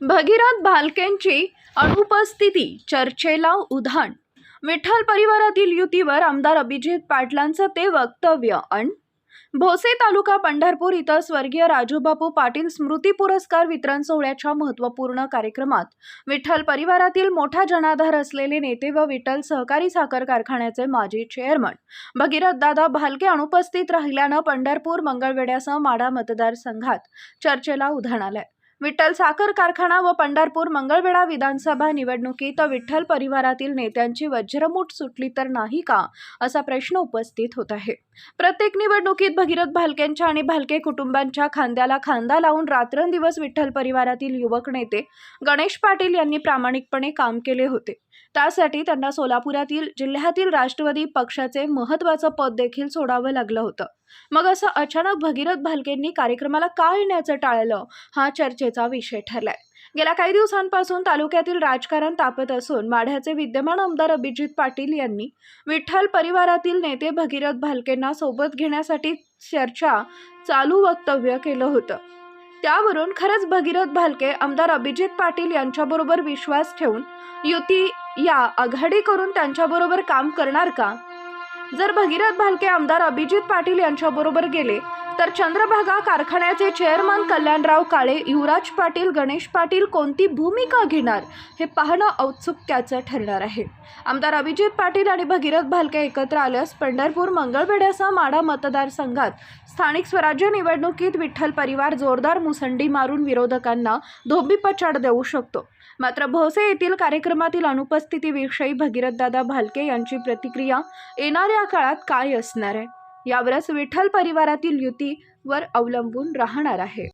भगीरथ भालकेंची अनुपस्थिती चर्चेला उधाण. विठ्ठल परिवारातील युतीवर आमदार अभिजित पाटलांचं ते वक्तव्य अण भोसे तालुका पंढरपूर इथं स्वर्गीय राजूबापू पाटील स्मृती पुरस्कार वितरण सोहळ्याच्या महत्त्वपूर्ण कार्यक्रमात विठ्ठल परिवारातील मोठा जनाधार असलेले नेते व विठ्ठल सहकारी साखर कारखान्याचे माजी चेअरमन. भगीरथ दादा भालके अनुपस्थित राहिल्यानं पंढरपूर मंगळवेड्यासह माढा मतदारसंघात चर्चेला उधाण आलंय. विठ्ठल साखर कारखाना व पंढरपूर मंगळवेढा विधानसभा निवडणुकीत विठ्ठल परिवारातील नेत्यांची वज्रमूठ सुटली तर नाही का असा प्रश्न उपस्थित होत आहे. प्रत्येक निवडणुकीत भगीरथ भालकेंच्या आणि भालके कुटुंबांच्या खांद्याला खांदा लावून रात्रंदिवस विठ्ठल परिवारातील युवक नेते गणेश पाटील यांनी प्रामाणिकपणे काम केले होते. त्यासाठी त्यांना सोलापुरातील जिल्ह्यातील राष्ट्रवादी पक्षाचे महत्त्वाचं पद देखील सोडावं लागलं होतं. मग असं अचानक भगीरथ भालकेंनी कार्यक्रमाला का येण्याचं टाळलं? हा चर्चेचा विषय ठरलाय. गेल्या काही दिवसांपासून तालुक्यातील राजकारण तापत असून माढ्याचे विद्यमान आमदार अभिजित पाटील यांनी विठ्ठल परिवारातील नेते भगीरथ भालकेंना सोबत घेण्यासाठी चर्चा चालू वक्तव्य केलं होतं. त्यावरून खरंच भगीरथ भालके आमदार अभिजित पाटील यांच्याबरोबर विश्वास ठेवून युती या आघाडी करून त्यांच्याबरोबर काम करणार का? जर भगीरथ भालके आमदार अभिजित पाटील यांच्याबरोबर गेले तर चंद्रभागा कारखान्याचे चेअरमन कल्याणराव काळे युवराज पाटील गणेश पाटील कोणती भूमिका घेणार हे पाहणं औत्सुक्याचं ठरणार आहे. आमदार अभिजित पाटील आणि भगीरथ भालके एकत्र आल्यास पंढरपूर मंगळवेढ्यासह माढा मतदारसंघात स्थानिक स्वराज्य निवडणुकीत विठ्ठल परिवार जोरदार मुसंडी मारून विरोधकांना धोबीपछाड देऊ शकतो. मात्र भोसे येथील कार्यक्रमातील अनुपस्थितीविषयी भगीरथदादा भालके यांची प्रतिक्रिया येणाऱ्या काळात काय असणार आहे? यावरच विठ्ठल परिवारातील युतीवर अवलंबून राहणार आहे.